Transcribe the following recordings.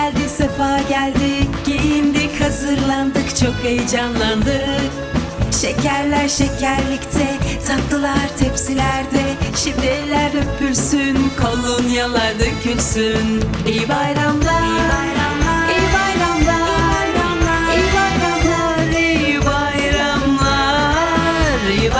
geldi sefa geldik Giyindik hazırlandık çok heyecanlandık Şekerler şekerlikte tatlılar tepsilerde. Şimdi eller öpülsün kolonyalar dökülsün. İyi bayramlar İyi bayramlar İyi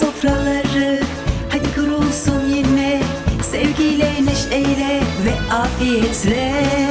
sofraları. Hadi kurulsun yine. Sevgiyle, neşeyle ve afiyetle